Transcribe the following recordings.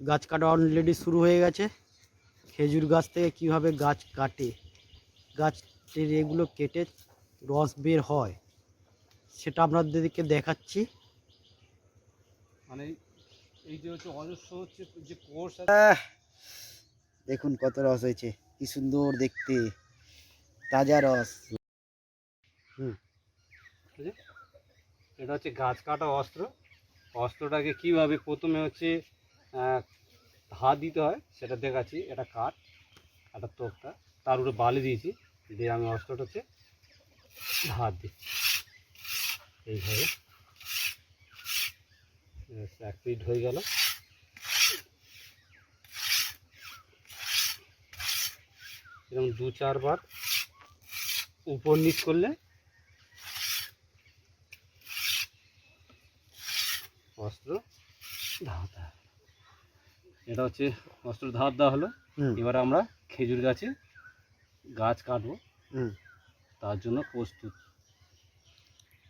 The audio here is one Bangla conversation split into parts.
গাছ কাটা অলরেডি শুরু হয়ে গেছে। খেজুর গাছ থেকে কীভাবে গাছ কাটে গাছের এগুলো কেটে রস বের হয় সেটা আপনাদেরকে দেখাচ্ছি। মানে এই যে হচ্ছে অজস্র হচ্ছে যে কোর্স দেখুন কত রস হয়েছে কি সুন্দর দেখতে তাজা রস। হুম। এটা হচ্ছে গাছ কাটা অস্ত্র। অস্ত্রটাকে কীভাবে প্রথমে হচ্ছে হাত দিতে হয়, সেটা দেখাচ্ছি, এটা কাঠ, একটা তোপটা, তার উপরে বালি দিয়েছি, দিয়ে আমি অস্ত্রটা হচ্ছে হাত দিই। এইভাবে। এক পিট হয়ে গেল। এরকম দু চারবার উপর নিচ করলে অস্ত্র ধার হলো। এটা হচ্ছে অস্ত্র ধার দেওয়া হলো। এবার আমরা খেজুর গাছে গাছ কাটবো। হুম। তার জন্য প্রস্তুত।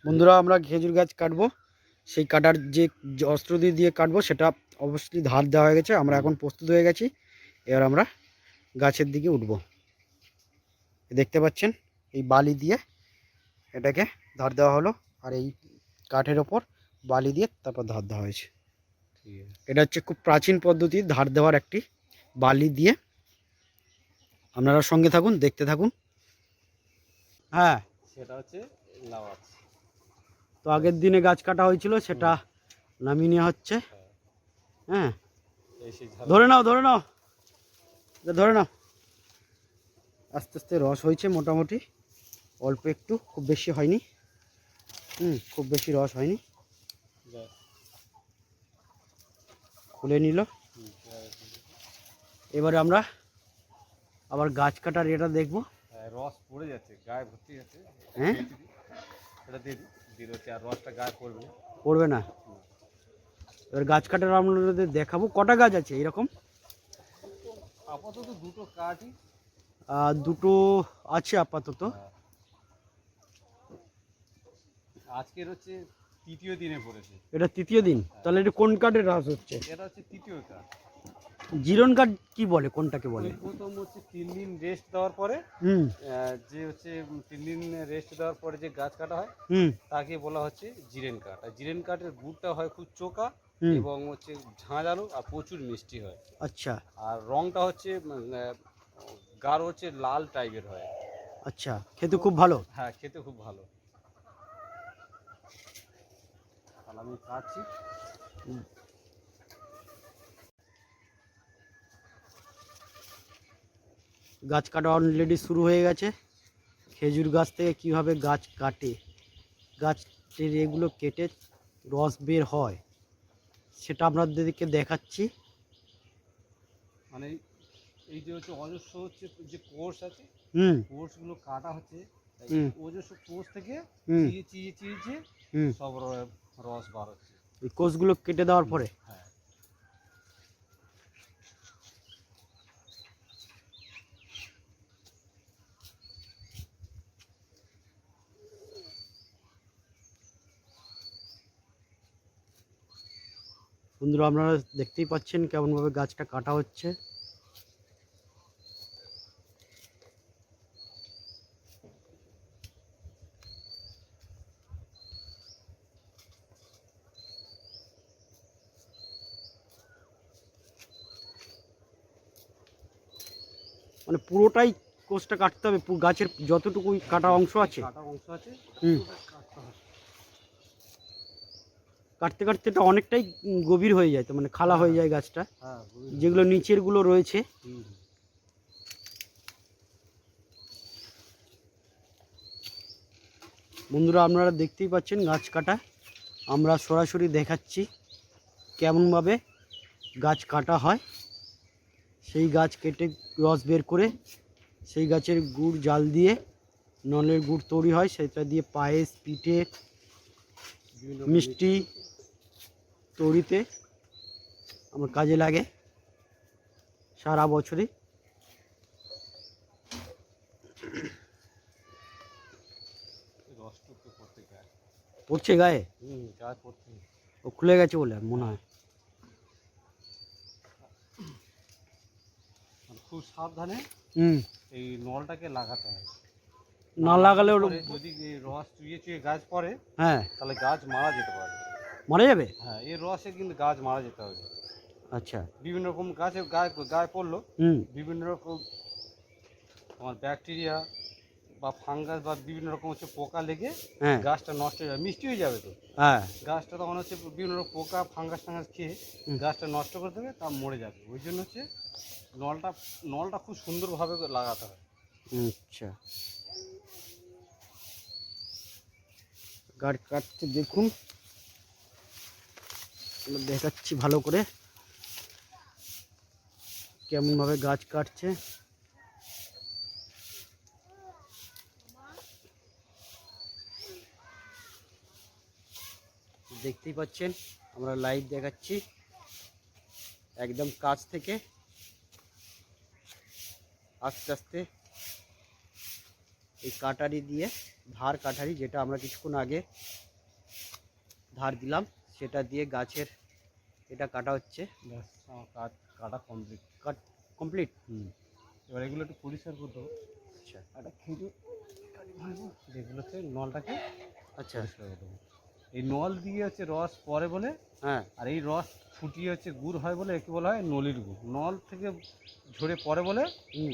বন্ধুরা আমরা খেজুর গাছ কাটবো। সেই কাটার যে অস্ত্র দিয়ে দিয়ে কাটবো সেটা অবশ্যই ধার দেওয়া হয়ে গেছে। আমরা এখন প্রস্তুত হয়ে গেছি। এবার আমরা গাছের দিকে উঠবো। দেখতে পাচ্ছেন এই বালি দিয়ে এটাকে ধার দেওয়া হলো। আর এই কাঠের ওপর বালি দিয়ে তারপর ধার দেওয়া হয়েছে। এটা হচ্ছে খুব প্রাচীন পদ্ধতি ধার দেওয়ার একটি বালি দিয়ে। আপনারা সঙ্গে থাকুন দেখতে থাকুন। হ্যাঁ। সেটা হচ্ছে লাওয়াজ। তো আগের দিনে গাছ কাটা হয়েছিল সেটা নামিয়ে নেওয়া হচ্ছে। হ্যাঁ। ধরে নাও ধরে নাও। ধরে নাও। আস্তে আস্তে রস হয়েছে মোটামুটি। অল্প একটু খুব বেশি হয়নি। হুম খুব বেশি রস হয়নি। খুলে নিল। এবারে আমরা আবার গাছ কাটার এটা দেখব। হ্যাঁ, রস পড়ে যাচ্ছে গায়ে ভর্তি যাচ্ছে হ্যাঁ? এটা দিয়ে দিই আর রসটা গায়ে পড়বে। না। পড়বে না। এবার গাছ কাটার আপনাদের দেখাবো কটা গাছ আছে এরকম? আপাতত দুটো কাঠই দুটো আছে আপাতত। হ্যাঁ। আজকের হচ্ছে তৃতীয় দিনে পড়েছে। এটা তৃতীয় দিন? তাহলে এটা কোন কাঠের রস হচ্ছে? এটা হচ্ছে তৃতীয় কাঠ জিরন কাঠ কি বলে? কোনটাকে বলে? প্রথম হচ্ছে তিন দিন রেস্ট দেওয়ার পরে যে হচ্ছে তিন দিন রেস্ট দেওয়ার পরে যে গাছ কাটা হয় হুম। তাকে বলা হচ্ছে জিরেন কাঠ আর জিরেন কাঠের গুড়টা হয় খুব চোকা এবং হচ্ছে ঝাঁঝালো আর প্রচুর মিষ্টি হয়। আচ্ছা। আর রংটা হচ্ছে উম, গাঢ় হচ্ছে লাল টাইপের হয়। আচ্ছা খেতে খুব ভালো? হ্যাঁ খেতে খুব ভালো তাহলে আমি কাটছি গাছ কাটা অলরেডি শুরু হয়ে গেছে। খেজুর গাছ থেকে কীভাবে গাছ কাটে? গাছের এগুলো কেটে রস বের হয় সেটা আপনাদেরকে দেখাচ্ছি। মানে এই যে হচ্ছে অজস্র হচ্ছে যে কোর্স আছে হুম। কোর্সগুলো কাটা হচ্ছে। অজস্র কোর্স থেকে চিয়ে চিয়েছে হুম। সব রস বার হচ্ছে। এই কোষগুলো কেটে দেওয়ার পরে? হ্যাঁ। বন্ধুরা আপনারা দেখতেই পাচ্ছেন কেমনভাবে গাছটা কাটা হচ্ছে। মানে পুরোটাই কোষটা কাটতে হবে গাছের যতটুকু কাটা অংশ আছে কাটা অংশ আছে হুম। কাটতে কাটতে এটা অনেকটাই গভীর হয়ে যায় তো মানে খালা হয়ে যায় গাছটা হ্যাঁ। যেগুলো নিচেরগুলো রয়েছে। বন্ধুরা আপনারা দেখতেই পাচ্ছেন গাছ কাটা আমরা সরাসরি দেখাচ্ছি কেমনভাবে গাছ কাটা হয় সেই গাছ কেটে রস বের করে সেই গাছের গুড় জাল দিয়ে নলের গুড় তৈরি হয় সেটা দিয়ে পায়েস পিঠে মিষ্টি তৈরিতে আমার কাজে লাগে সারা গায়ে পড়ছে গায়ে? ও খুলে গেছে বলে মনে হয়। খুব সাবধানে হুম। এই নলটাকে লাগাতে হয়। না লাগালে যদি রস চুইয়ে চুইয়ে গাছ পড়ে হ্যাঁ। তাহলে গাছ মারা যেতে পারে। মারা যাবে? হ্যাঁ এই রসে কিন্তু গাছ মারা যেতে হবে। আচ্ছা। বিভিন্ন রকম গাছে গায়ে গায়ে পড়ল। হুম। বিভিন্ন রকম তোমার ব্যাকটেরিয়া বা ফাঙ্গাস বা বিভিন্ন রকম হচ্ছে পোকা লেগে হ্যাঁ। গাছটা নষ্ট হয়ে যাবে মিষ্টি হয়ে যাবে তো। হ্যাঁ। গাছটা তখন হচ্ছে বিভিন্ন রকম পোকা ফাঙ্গাস টাঙ্গাস খেয়ে গাছটা নষ্ট করে দেবে তা মরে যাবে। ওই জন্য হচ্ছে নলটা নলটা খুব সুন্দরভাবে লাগাতে হয়। আচ্ছা। গাছ কাটতে দেখুন। দেখাচ্ছি ভালো করে কেমনভাবে গাছ কাটছে। দেখতেই পাচ্ছেন, আমরা লাইভ দেখাচ্ছি। একদম কাছ থেকে। আস্তে আস্তে এই কাটারি দিয়ে ধার কাটারি যেটা আমরা কিছুক্ষণ আগে ধার দিলাম সেটা দিয়ে গাছের এটা কাটা হচ্ছে। কাটা কমপ্লিট কাট কমপ্লিট হুম। এবার এগুলো একটু পরিষ্কার করতে হবে আচ্ছা। একটা খেজুর কাটি ভাঙবো যেগুলো হচ্ছে নলটাকে আচ্ছা। পরিষ্কার করতে হবে এই নল দিয়ে হচ্ছে রস পরে বলে হ্যাঁ। আর এই রস ফুটিয়ে হচ্ছে গুড় হয় বলে একে বলা হয় নলির গুড়। নল থেকে ঝরে পরে বলে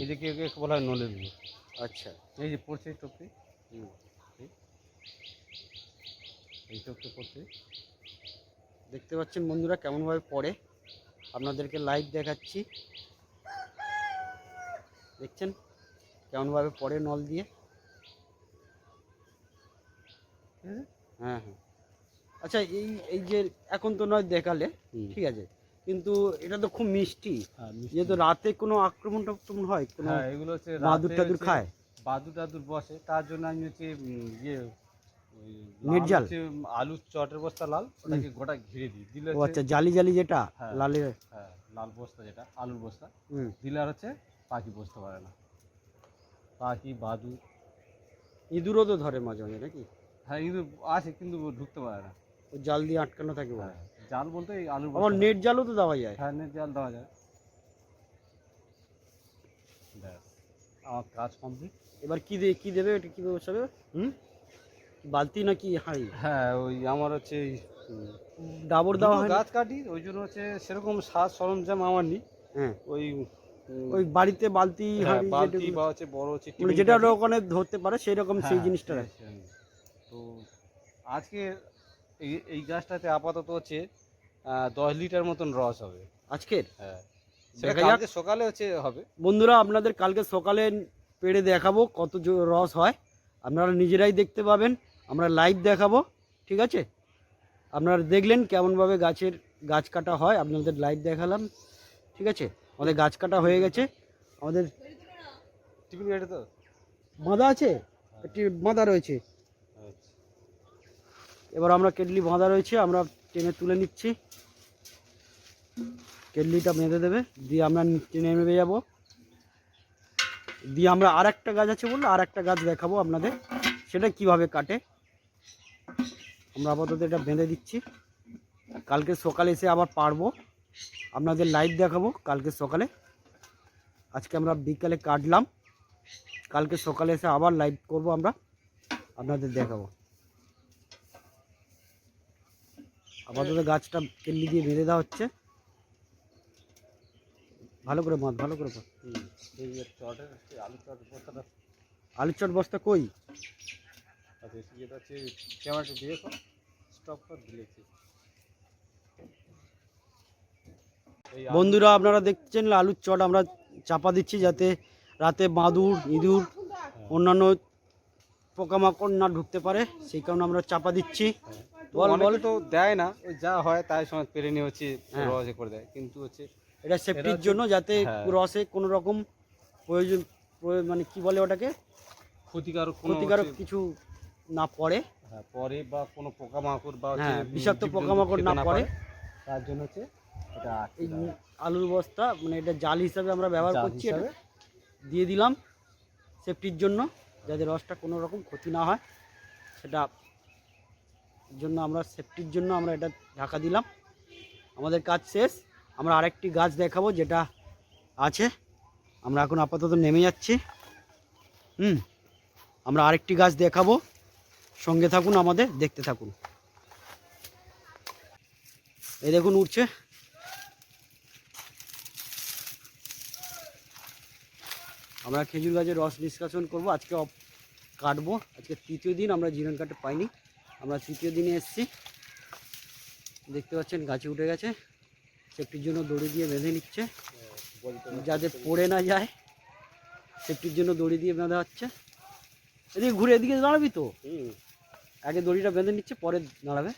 এই একে বলা হয় নলির গুড়। আচ্ছা। এই যে পড়ছে হুম। এই। টপটি পড়ছে। দেখতে পাচ্ছেন বন্ধুরা কেমনভাবে পড়ে। আপনাদেরকে লাইভ দেখাচ্ছি। দেখছেন কেমনভাবে পড়ে নল দিয়ে? হ্যাঁ হ্যাঁ। আচ্ছা এই এই যে এখন তো নয় দেখালে ঠিক আছে। কিন্তু এটা তো খুব মিষ্টি। হ্যাঁ যেহেতু রাতে কোনো আক্রমণ টাক্রমণ হয় কোনো হ্যাঁ এগুলো হচ্ছে রাতে টাদুর খায়? বাদুর টাদুর বসে। তার জন্য আমি হচ্ছে ইয়ে নির্জাল? আলুর চটের বস্তা লাল ওটাকে গোটা ঘিরে দিই। দিলে আচ্ছা জালি জালি যেটা হ্যাঁ। লালের হ্যাঁ লাল বস্তা যেটা আলুর বস্তা। দিলে আর হচ্ছে পাখি বসতে পারে না। পাখি বাদুর। ইঁদুরও তো ধরে মাঝে মাঝে নাকি? হ্যাঁ কিন্তু আছে কিন্তু ঢুকতে পারে না। জাল দিয়ে আটকানো থাকে বলে হ্যাঁ, জাল বলতে এই আলুর আবার নেট জালও তো দেওয়া যায়। হ্যাঁ নেট জাল দেওয়া যায়। ব্যাস আমার কাজ কমপ্লিট। এবার কি দিয়ে কি দেবে এটা কি ব্যবস্থা হবে হুম? বালতি নাকি হাঁড়ি? হ্যাঁ ওই আমার হচ্ছে এই, ডাবর দেওয়া হয় গাছ কাটি ওই জন্য হচ্ছে সেরকম সাজ সরঞ্জাম আমার নেই। হ্যাঁ। ওই ওই বাড়িতে বালতি হ্যাঁ, হাঁড়ি বালতি বা হচ্ছে বড় হচ্ছে মানে যেটা ওখানে ধরতে পারে সেই রকম সেই হ্যাঁ, জিনিসটা আছে, আমি- তো আজকে এই এই গাছটাতে আপাতত হচ্ছে দশ লিটার মতন রস হবে। আজকের? হ্যাঁ। কালকে সকালে হচ্ছে হবে। বন্ধুরা আপনাদের কালকে সকালে পেড়ে দেখাবো কত রস হয়। আপনারা নিজেরাই দেখতে পাবেন আমরা লাইভ দেখাবো ঠিক আছে? আপনারা দেখলেন কেমনভাবে গাছের গাছ কাটা হয় আপনাদের লাইভ দেখালাম ঠিক আছে? আমাদের গাছ কাটা হয়ে গেছে আমাদের টিফিন গাড়ি তো? বাঁধা আছে? একটি বাঁধা রয়েছে। এবার আমরা কেটলি বাঁধা রয়েছে, আমরা টেনে তুলে নিচ্ছি। কেটলিটা বেঁধে দেবে, দিয়ে আমরা টেনে নেমে যাব। দিয়ে আমরা আর একটা গাছ আছে বলল আর একটা গাছ দেখাবো আপনাদের, সেটা কীভাবে কাটে। আমরা আপাতত এটা বেঁধে দিচ্ছি। কালকে সকালে এসে আবার পারব, আপনাদের লাইভ দেখাবো কালকে সকালে। আজকে আমরা বিকালে কাটলাম, কালকে সকালে এসে আবার লাইভ করব আমরা, আপনাদের দেখাবো। আপাতত গাছটা কেল্লি দিয়ে বেঁধে দেওয়া হচ্ছে। ভালো করে বাঁধ ভালো করে আলুর চট বস্তা কই? বন্ধুরা আপনারা দেখছেন আলুর চট আমরা চাপা দিচ্ছি যাতে রাতে বাঁদুর ইঁদুর অন্যান্য পোকামাকড় না ঢুকতে পারে সেই কারণে আমরা চাপা দিচ্ছি। হ্যাঁ। বল, বল। তো দেয় না ওই যা হয় তাই সময় পেরে নিয়ে হচ্ছে হ্যাঁ। রসে করে দেয় কিন্তু হচ্ছে এটা সেফটির জন্য যাতে হ্যাঁ। রসে কোনো রকম প্রয়োজন প্রয়- মানে কি বলে ওটাকে ক্ষতিকারক ক্ষতিকারক কিছু না পড়ে হ্যাঁ, পরে বা কোনো পোকামাকড় বা হ্যাঁ বিষাক্ত পোকামাকড় না পড়ে তার জন্য হচ্ছে এটা এই আলুর বস্তা মানে এটা জাল হিসাবে আমরা ব্যবহার করছি এটা দিয়ে দিলাম সেফটির জন্য যাতে রসটা কোনো রকম ক্ষতি না হয় সেটা জন্য আমরা সেফটির জন্য আমরা এটা ঢাকা দিলাম। আমাদের কাজ শেষ। আমরা আরেকটি গাছ দেখাবো যেটা আছে। আমরা এখন আপাতত নেমে যাচ্ছি। হুম, আমরা আরেকটি গাছ দেখাবো। সঙ্গে থাকুন আমাদের, দেখতে থাকুন। এই দেখুন উঠছে। আমরা খেজুর গাছের রস নিষ্কাশন করব। আজকে কাটবো। আজকে তৃতীয় দিন আমরা জিরন কাটে পাইনি। আমরা তৃতীয় দিনে এসেছি। দেখতে পাচ্ছেন গাছে উঠে গেছে। সেফটির জন্য দড়ি দিয়ে বেঁধে নিচ্ছে। যাতে পড়ে না যায় সেফটির জন্য দড়ি দিয়ে বাঁধা হচ্ছে। এদিকে ঘুরে এদিকে দাঁড়াবি তো? আগে দড়িটা বেঁধে নিচ্ছে পরে দাঁড়াবে।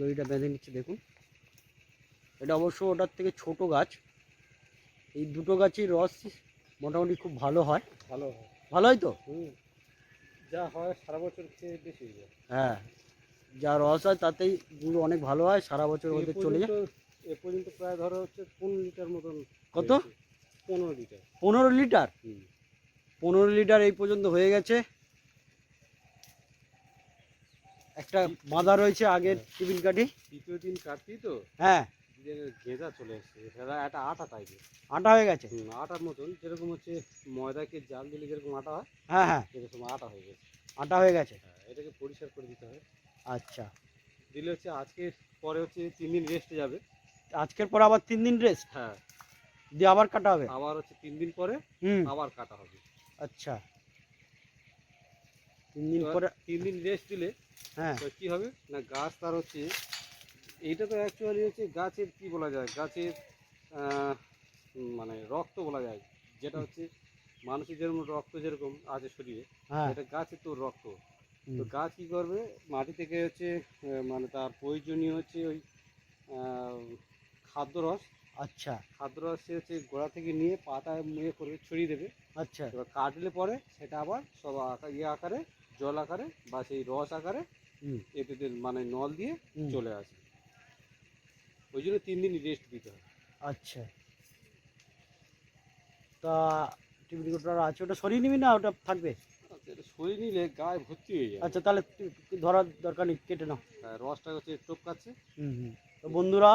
দড়িটা বেঁধে নিচ্ছে দেখুন। এটা অবশ্য ওটার থেকে ছোট গাছ। এই দুটো গাছের রস মোটামুটি খুব ভালো হয়। ভালো হয়। ভালো হয় তো? যা হয় সারা বছর খেয়ে বেশি হয়ে হ্যাঁ। যা রস হয় তাতেই গুলো অনেক ভালো হয় সারা বছর ওদের চলে যায়। এ পর্যন্ত প্রায় ধরো হচ্ছে পনেরো লিটার মতন কত? পনেরো লিটার। পনেরো লিটার? পনেরো লিটার এই পর্যন্ত হয়ে গেছে। একটা বাঁধা রয়েছে আগের টিফিন কাঠি। তৃতীয় দিন কাটতি তো? হ্যাঁ। গেঁদা চলে এসছে একটা আটা টাইপের আটা হয়ে গেছে? আটার মতন যেরকম হচ্ছে ময়দাকে জাল দিলে যেরকম আটা হয় হ্যাঁ হ্যাঁ। সেরকম আটা হয়ে গেছে। আটা হয়ে গেছে? হ্যাঁ এটাকে পরিষ্কার করে দিতে হবে। আচ্ছা। দিলে হচ্ছে আজকে পরে হচ্ছে তিন দিন রেস্টে যাবে। আজকের পর আবার তিন দিন রেস্ট হ্যাঁ। দিয়ে আবার কাটা হবে? আবার হচ্ছে তিন দিন পরে হুম। আবার কাটা হবে। আচ্ছা। তিন দিন পরে তিন দিন রেস্ট দিলে হ্যাঁ। কি হবে? না গাছ তার হচ্ছে এইটা তো অ্যাকচুয়ালি হচ্ছে গাছের কি বলা যায়? গাছের মানে রক্ত বলা যায়। যেটা হচ্ছে মানুষের যেরকম রক্ত যেরকম আছে শরীরে হ্যাঁ। এটা গাছের তো রক্ত। তো গাছ কি করবে? মাটি থেকে হচ্ছে মানে তার প্রয়োজনীয় হচ্ছে ওই খাদ্যরস। আচ্ছা। খাদ্যরস সে হচ্ছে গোড়া থেকে নিয়ে পাতায় ইয়ে করে ছড়িয়ে দেবে। আচ্ছা। এবার কাটলে পরে সেটা আবার সব ইয়ে আকারে জল আকারে বা সেই রস আকারে এতে মানে নল দিয়ে চলে আসে ওই জন্য তিন দিন রেস্ট দিতে হয়। আচ্ছা। তা টিফিন কোটার আছে ওটা সরিয়ে নিবি না? ওটা থাকবে? সরিয়ে নিলে গায়ে ভর্তি হয়ে যায় আচ্ছা তাহলে ধরার দরকার নেই কেটে নাও। আর রসটা হচ্ছে টপকাচ্ছে হুম হুম। তো বন্ধুরা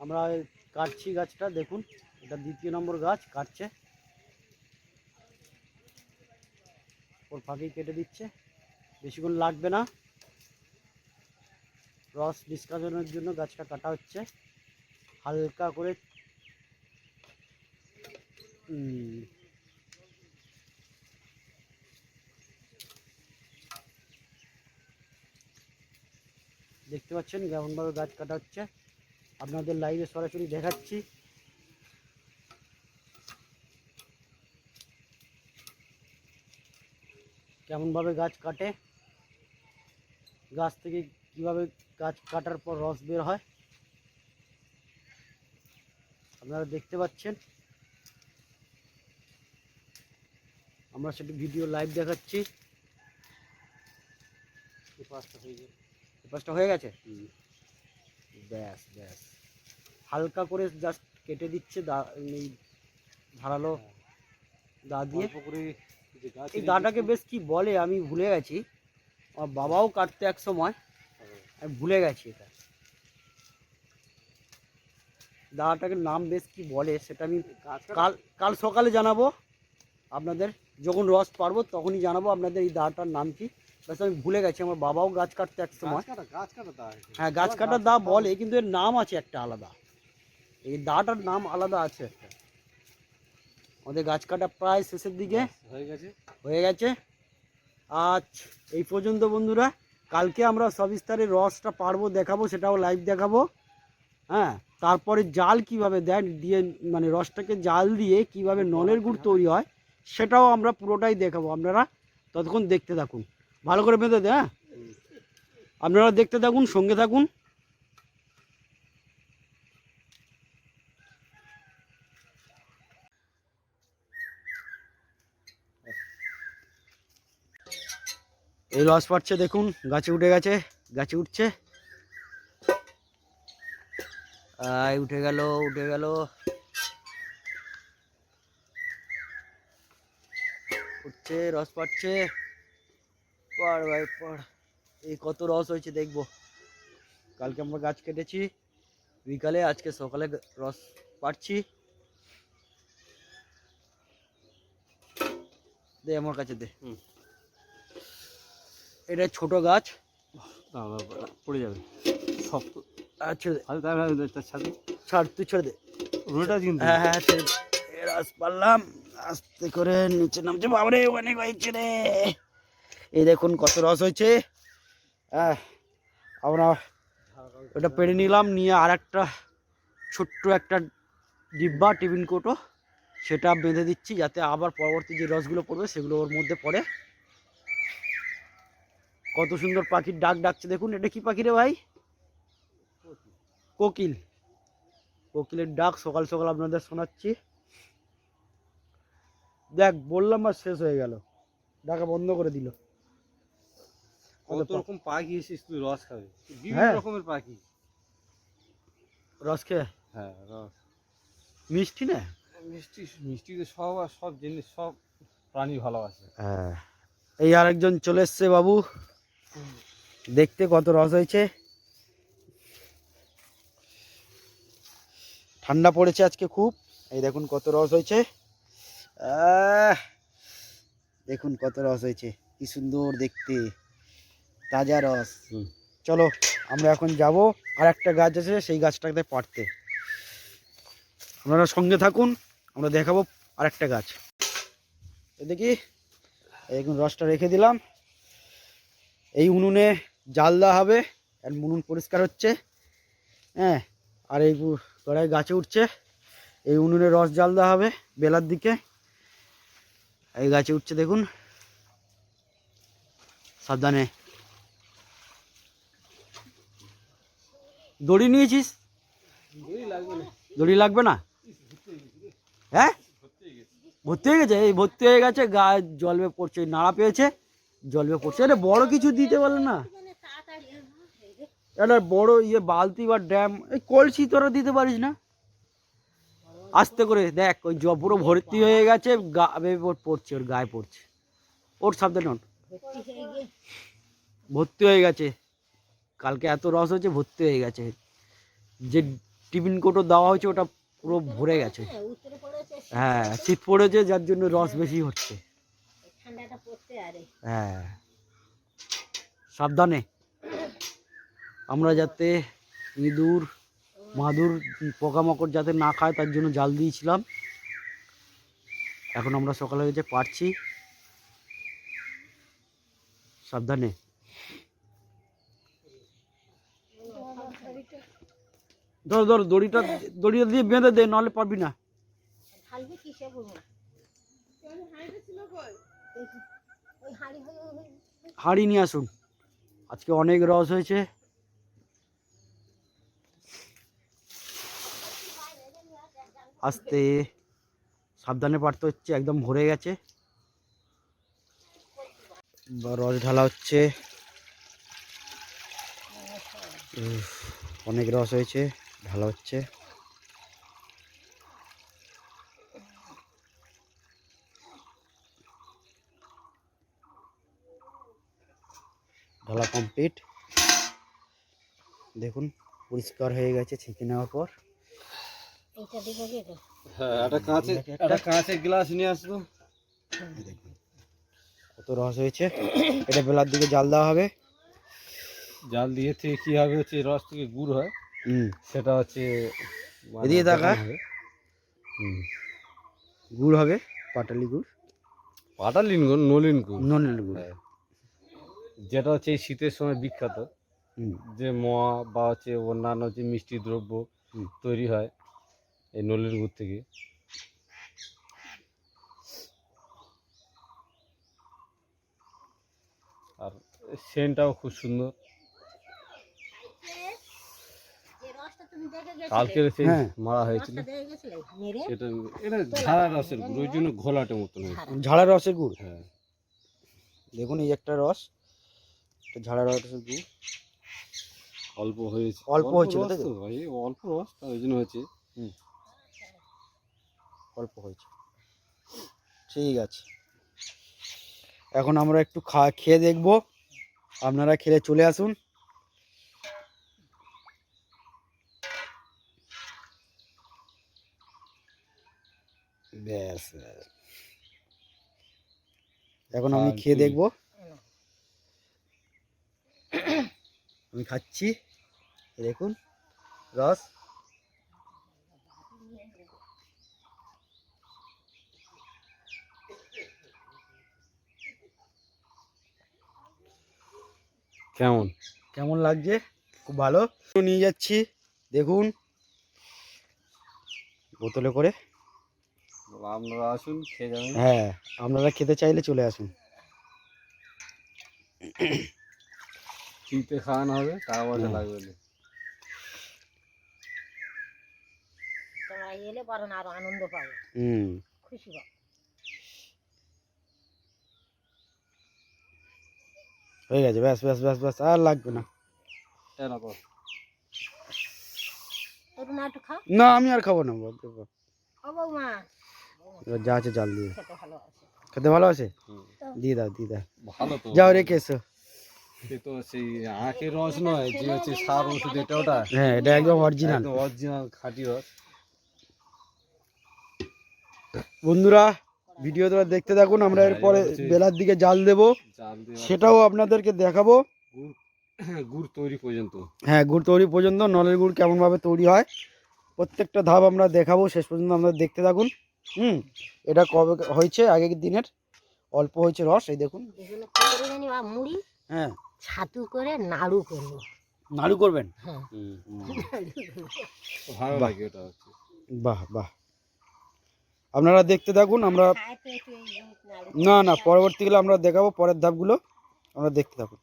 আমরা কাটছি গাছটা দেখুন। এটা দ্বিতীয় নম্বর গাছ কাটছে। ওর ফাঁকেই কেটে দিচ্ছে। বেশিক্ষণ লাগবে না। রস নিষ্কাশনের জন্য গাছটা কাটা হচ্ছে। হালকা করে দেখতে পাচ্ছেন কেমনভাবে গাছ কাটা হচ্ছে। আপনাদের লাইভে সরাসরি দেখাচ্ছি। কেমনভাবে গাছ কাটে। গাছ থেকে কীভাবে গাছ কাটার পর রস বের হয় আপনারা দেখতে পাচ্ছেন। আমরা সেটি ভিডিও লাইভ দেখাচ্ছি। পাঁচটা হয়ে পাঁচটা হয়ে গেছে। ব্যাস ব্যাস। হালকা করে জাস্ট কেটে দিচ্ছে দা এই ধারালো দা দিয়ে। এই দাটাকে বেশ কি বলে আমি ভুলে গেছি। আমার বাবাও কাটতে এক সময়। আমি ভুলে গেছি এটা। দাদাটাকে নাম বেশ কি বলে সেটা আমি কাল কাল সকালে জানাব আপনাদের। যখন রস পারব তখনই জানাব আপনাদের এই দাটার নাম কি। ব্যাস আমি ভুলে গেছি আমার বাবাও গাছ কাটতে এক সময়। হ্যাঁ গাছ কাটার দা বলে কিন্তু এর নাম আছে একটা আলাদা। এই দাটার নাম আলাদা আছে একটা। আমাদের গাছ কাটা প্রায় শেষের দিকে। হয়ে গেছে। হয়ে গেছে। আজ এই পর্যন্ত বন্ধুরা। কালকে আমরা সবিস্তারে রসটা পারব দেখাবো, সেটাও লাইভ দেখাবো। হ্যাঁ তারপরে জাল কীভাবে দেন, দিয়ে মানে রসটাকে জাল দিয়ে কীভাবে নলের গুড় তৈরি হয়, সেটাও আমরা পুরোটাই দেখাবো। আপনারা ততক্ষণ দেখতে থাকুন। ভালো করে বেঁধে দেয় হ্যাঁ? আপনারা দেখতে থাকুন, সঙ্গে থাকুন। এই রস পাচ্ছে দেখুন, গাছে উঠে গেছে, গাছে উঠছে। আয়, উঠে গেল উঠে গেল। উঠছে, রস পাচ্ছে পড় ভাই, পড়। এই কত রস হয়েছে, দেখব। কালকে আমরা গাছ কেটেছি। বিকালে, আজকে সকালে রস পাচ্ছি দে, আমার কাছে দে। হুম। এটা ছোট গাছ। পড়ে যাবে। সব তো আচ্ছা সাথে ছাড়। তুই ছেড়ে দে। রোটা কিন্তু। হ্যাঁ হ্যাঁ রস পারলাম। আস্তে করে নিচে নামছে। বাবরে অনেক হয়েছে রে। এই দেখুন কত রস হয়েছে। হ্যাঁ আমরা ওটা পেরে নিলাম নিয়ে আর একটা ছোট্ট একটা ডিব্বা টিফিন কোটো সেটা বেঁধে দিচ্ছি যাতে আবার পরবর্তী যে রসগুলো পড়বে সেগুলো ওর মধ্যে পড়ে। কত সুন্দর পাখির ডাক ডাকছে। দেখুন এটা কি পাখি রে ভাই? কোকিল। কোকিলের ডাক সকাল সকাল আপনাদের শোনাচ্ছি। দেখ বললাম আর শেষ হয়ে গেল। ডাকা বন্ধ করে দিল। কত রকম পাখি এসেছিস তুই রস খাবে? বিভিন্ন হ্যাঁ। রকমের পাখি। রস খেয়ে? হ্যাঁ রস। মিষ্টি না? মিষ্টি মিষ্টিতে সব আর সব জিনিস সব প্রাণী ভালোবাসে। হ্যাঁ। এই আরেকজন চলে এসছে বাবু। দেখতে কত রস হয়েছে। ঠান্ডা পড়েছে আজকে খুব। এই দেখুন কত রস হয়েছে। আহ, দেখুন কত রস হয়েছে। কি সুন্দর দেখতে। তাজা রস। চলো আমরা এখন যাব। আর একটা গাছ আছে সেই গাছটাতে পারতে আপনারা সঙ্গে থাকুন আমরা দেখাবো আর একটা গাছ। এ দেখি এই দেখুন রসটা রেখে দিলাম। এই উনুনে জাল দেওয়া হবে, আর উনুন পরিষ্কার হচ্ছে। হ্যাঁ আর এই কড়াই গাছে উঠছে। এই উনুনে রস জাল দেওয়া হবে বেলার দিকে। এই গাছে উঠছে, দেখুন। সাবধানে। দড়ি নিয়েছিস? দড়ি লাগবে না? হ্যাঁ? ভর্তি হয়ে গেছে। এই ভর্তি হয়ে গেছে গা জলবে পড়ছে নাড়া পেয়েছে। জলবে পড়ছে এটা বড় কিছু দিতে পারলে না। এটা বড় ইয়ে বালতি বা ড্যাম, এই কলসি তোরা দিতে পারিস না? আস্তে করে দেখ, ওই জ পুরো ভর্তি হয়ে গেছে পড়ছে, ওর গায়ে পড়ছে। ওর সাবধানে ওঠ। ভর্তি হয়ে গেছে। কালকে এত রস হয়েছে, ভর্তি হয়ে গেছে। যে টিফিন কোটো দেওয়া হয়েছে, ওটা পুরো ভরে গেছে। হ্যাঁ শীত পড়েছে, যার জন্য রস বেশি হচ্ছে। ঠান্ডাটা পড়তে আরে। হ্যাঁ। সাবধানে। আমরা যাতে ইঁদুর মাদুর পোকামাকড় যাতে না খায় তার জন্য জাল দিয়েছিলাম। এখন আমরা সকালে যে পারছি। সাবধানে। ধর ধর দড়িটা দড়িটা দিয়ে বেঁধে দে নাহলে পারবি না। হাঁড়ি নিয়ে আসুন। আজকে অনেক রস হয়েছে। আস্তে সাবধানে পারতে হচ্ছে, একদম ভরে গেছে। রস ঢালা হচ্ছে। অনেক রস হয়েছে, ঢালা হচ্ছে। ঢালা কমপ্লিট দেখুন পরিষ্কার হয়ে গেছে ছেঁকে নেওয়ার পর। হ্যাঁ একটা কাঁচে একটা কাঁচের গ্লাস নিয়ে আসতো কত রস হয়েছে। এটা বেলার দিকে জাল দেওয়া হবে। জাল দিয়ে থেকে কি হবে হচ্ছে রস থেকে গুড় হয়। হুম। সেটা হচ্ছে মানে এদিকে হবে। হুম। গুড় হবে পাটালি গুড়। পাটালিন গুড় নলিন গুড়। ননের গুড়। হ্যাঁ। যেটা হচ্ছে এই শীতের সময় বিখ্যাত। যে মোয়া বা হচ্ছে অন্যান্য যে মিষ্টি দ্রব্য তৈরি হয় এই নলির গুড় থেকে। আর সেন্টটাও খুব সুন্দর। যে রসটা তুমি দেখে গেছিলে কালকে সেই হ্যাঁ। মারা হয়েছিল। রসটা দেখে এটা এটা ঝাড়া রসের গুড় ওই জন্য ঘোলাটে মতন ঝাড়া রসের গুড়? হ্যাঁ। দেখুন এই একটা রস। ঝাড়ার হয়তো শুধু অল্প হয়েছে। অল্প হয়েছিল তাই তো? ভাই অল্প ওই জন্য হয়েছে। হুম। অল্প হয়েছে। ঠিক আছে। এখন আমরা একটু খা খেয়ে দেখব। আপনারা খেলে চলে আসুন। ব্যাস এখন আমি খেয়ে দেখব। আমি খাচ্ছি। দেখুন রস। কেমন? কেমন লাগছে? খুব ভালো। নিয়ে যাচ্ছি দেখুন। বোতলে করে। আপনারা আসুন খেয়ে যাবেন। হ্যাঁ আপনারা খেতে চাইলে চলে আসুন। ফ্রিতে খাওয়ানো হবে টাকা পয়সা হুম। লাগবে না। তোমরা এলে বরং আরও আনন্দ পাবে হুম খুশি পাবে হয়ে গেছে ব্যাস ব্যাস ব্যাস ব্যাস আর লাগবে না এই নাও, বস। একটু না একটু খাও না আমি আর খাব না বলতে পার- ও বৌমা এবার যা আছে জাল দিয়ে খেতে ভালো আছে খেতে ভালো আছে হুম। দিয়ে দাও দিয়ে দাও ভালো তো যাও রেখে এসো এ তো সেই আখের রস নয় যে হচ্ছে সার ওষুধ এটা ওটা? হ্যাঁ এটা একদম অরিজিনাল অরিজিনাল খাঁটি রস। বন্ধুরা ভিডিও তোরা দেখতে থাকুন আমরা হ্যাঁ, এরপরে বেলার দিকে জাল দেব। সেটাও আপনাদেরকে দেখাবো। গুড় তৈরি পর্যন্ত। হ্যাঁ গুড় তৈরি পর্যন্ত নলের গুড় কেমনভাবে তৈরি হয় প্রত্যেকটা ধাপ আমরা দেখাবো শেষ পর্যন্ত আপনারা দেখতে থাকুন। হুম এটা কবে হয়েছে? আগের দিনের অল্প হয়েছে রস এই দেখুন। হ্যাঁ। ছাতু করে নাড়ু করব। নাড়ু করবেন? হ্যাঁ। ভালো বাহ। লাগে ওটা বাহ বাহ। আপনারা দেখতে থাকুন আমরা না না পরবর্তীকালে আমরা দেখাবো পরের ধাপগুলো আমরা দেখতে থাকুন।